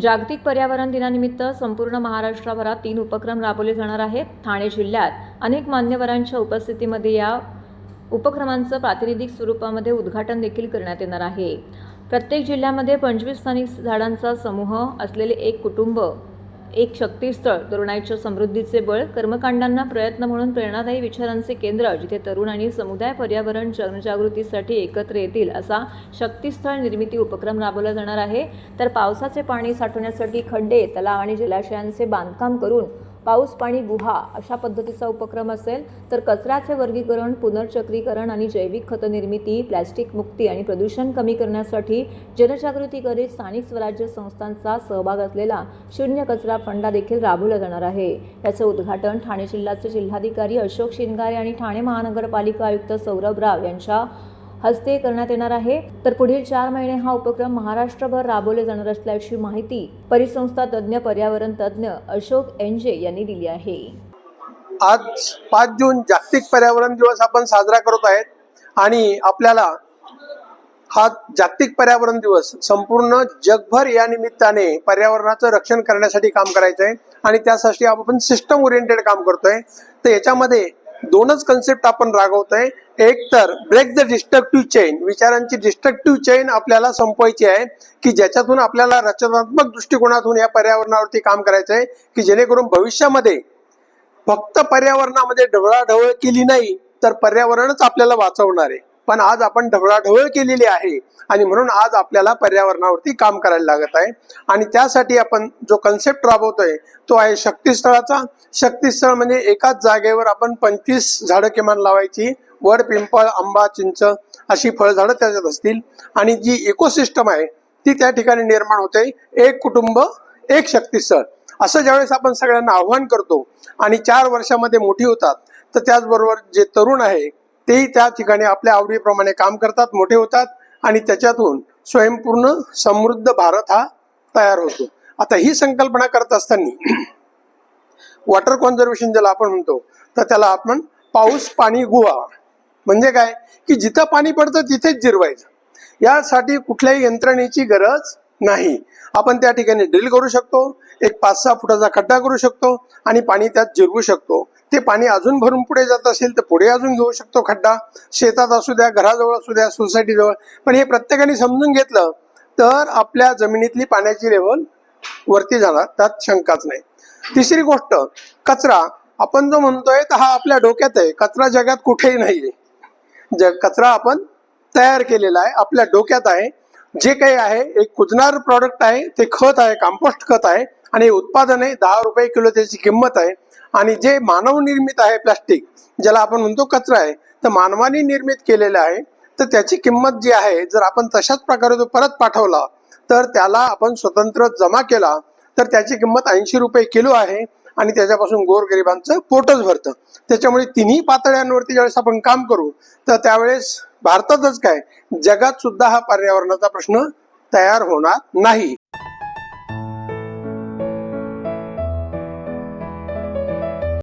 जागतिक पर्यावरण दिनानिमित्त संपूर्ण महाराष्ट्रभरात तीन उपक्रम राबवले जाणार आहेत. ठाणे जिल्ह्यात अनेक मान्यवरांच्या उपस्थितीमध्ये या उपक्रमांचं प्रातिनिधिक स्वरूपामध्ये उद्घाटन देखील करण्यात येणार आहे. प्रत्येक जिल्ह्यामध्ये पंचवीस स्थानिक झाडांचा समूह असलेले एक कुटुंब एक शक्तीस्थळ तरुणाईच्या समृद्धीचे बळ कर्मकांडांना प्रयत्न म्हणून प्रेरणादायी विचारांचे केंद्र जिथे तरुण आणि समुदाय पर्यावरण जनजागृतीसाठी एकत्र येतील असा शक्तीस्थळ निर्मिती उपक्रम राबवला जाणार आहे. तर पावसाचे पाणी साठवण्यासाठी खड्डे तलाव आणि जलाशयांचे बांधकाम करून पाऊस पाणी गुहा अशा पद्धतीचा उपक्रम असेल तर कचऱ्याचे वर्गीकरण पुनर्चक्रीकरण आणि जैविक खत निर्मिती प्लॅस्टिक मुक्ती आणि प्रदूषण कमी करण्यासाठी जनजागृती करीत स्थानिक स्वराज्य संस्थांचा सहभाग असलेला शून्य कचरा फंडा देखील राबवला जाणार आहे. याचं उद्घाटन ठाणे जिल्ह्याचे जिल्हाधिकारी अशोक शिंगारे आणि ठाणे महानगरपालिका आयुक्त सौरभ राव यांच्या हस्ते करण्यात येणार आहे. तर पुढील चार महिने हा उपक्रम महाराष्ट्रभर राबवले जाणार असल्याची माहिती परिसंस्था तज्ज्ञ पर्यावरण तज्ज्ञ अशोक एनजे यांनी दिली आहे. आज पाच जून जागतिक पर्यावरण दिवस आपण साजरा करत आहेत आणि आपल्याला हा जागतिक पर्यावरण दिवस संपूर्ण जगभर या निमित्ताने पर्यावरणाचं रक्षण करण्यासाठी काम करायचं आहे आणि त्यासाठी आपण सिस्टम ओरिएंटेड काम करतोय. तर याच्यामध्ये दोनच कन्सेप्ट आपण रागवतोय. एक तर ब्रेक द डिस्ट्रक्टिव्ह चेन विचारांची डिस्ट्रक्टिव्ह चेन आपल्याला संपवायची आहे की ज्याच्यातून आपल्याला रचनात्मक दृष्टिकोनातून या पर्यावरणावरती काम करायचं आहे की जेणेकरून भविष्यामध्ये फक्त पर्यावरणामध्ये ढवळाढवळ केली नाही तर पर्यावरणच आपल्याला वाचवणार आहे. पण आज आपण ढवळाढवळ केलेली आहे. आणि म्हणून आज आपल्याला पर्यावरणावरती काम करायला लागत आहे. आणि त्यासाठी आपण जो कन्सेप्ट राबवतोय तो आहे शक्तीस्थळाचा. शक्तीस्थळ म्हणजे एकाच जागेवर आपण पंचवीस झाडं किमान लावायची. वड पिंपळ आंबा चिंच अशी फळझाडं त्याच्यात असतील. आणि जी इकोसिस्टम आहे ती त्या ठिकाणी निर्माण होते. एक कुटुंब एक शक्तीस्थळ. असं ज्यावेळेस आपण सगळ्यांना आव्हान करतो आणि चार वर्षामध्ये मोठी होतात तर त्याचबरोबर जे तरुण आहे तेही त्या ठिकाणी आपल्या आवडीप्रमाणे काम करतात मोठे होतात आणि त्याच्यातून स्वयंपूर्ण समृद्ध भारत हा तयार होतो. आता ही संकल्पना करत असताना वॉटर कॉन्झर्वेशन ज्याला आपण म्हणतो तर त्याला आपण पाऊस पाणी गुहा म्हणजे काय? की जिथं पाणी पडतं तिथेच जिरवायचं. यासाठी कुठल्याही यंत्रणेची गरज नाही. आपण त्या ठिकाणी ड्रिल करू शकतो एक पाच सहा फुटाचा खड्डा करू शकतो आणि पाणी त्यात जिरवू शकतो. ते पाणी अजून भरून पुढे जात असेल तर पुढे अजून घेऊ शकतो खड्डा. शेतात असू द्या घराजवळ असू द्या सोसायटीजवळ पण हे प्रत्येकाने समजून घेतलं तर आपल्या जमिनीतली पाण्याची लेवल वरती जाणार. त्यात शंकाच नाही. तिसरी गोष्ट कचरा. आपण जो म्हणतोय तर हा आपल्या डोक्यात आहे. कचरा जगात कुठेही नाहीये. जग कचरा आपण तयार केलेला आहे. आपल्या डोक्यात आहे. जे काही आहे एक कुजणार प्रॉडक्ट आहे ते खत आहे कंपोस्ट खत आहे. आणि उत्पादन आहे दहा रुपये किलो त्याची किंमत आहे. आणि जे मानवनिर्मित आहे प्लास्टिक ज्याला आपण म्हणतो कचरा आहे तर मानवाने निर्मित केलेलं आहे तर त्याची किंमत जी आहे जर आपण तशाच प्रकारे तो परत पाठवला तर त्याला आपण स्वतंत्र जमा केला तर त्याची किंमत ऐंशी रुपये किलो आहे आणि त्याच्यापासून गोरगरिबांचं पोटच भरतं. त्याच्यामुळे तिन्ही पातळ्यांवरती ज्यावेळेस आपण काम करू तर त्यावेळेस भारतातच काय जगात सुद्धा हा पर्यावरणाचा प्रश्न तयार होणार नाही.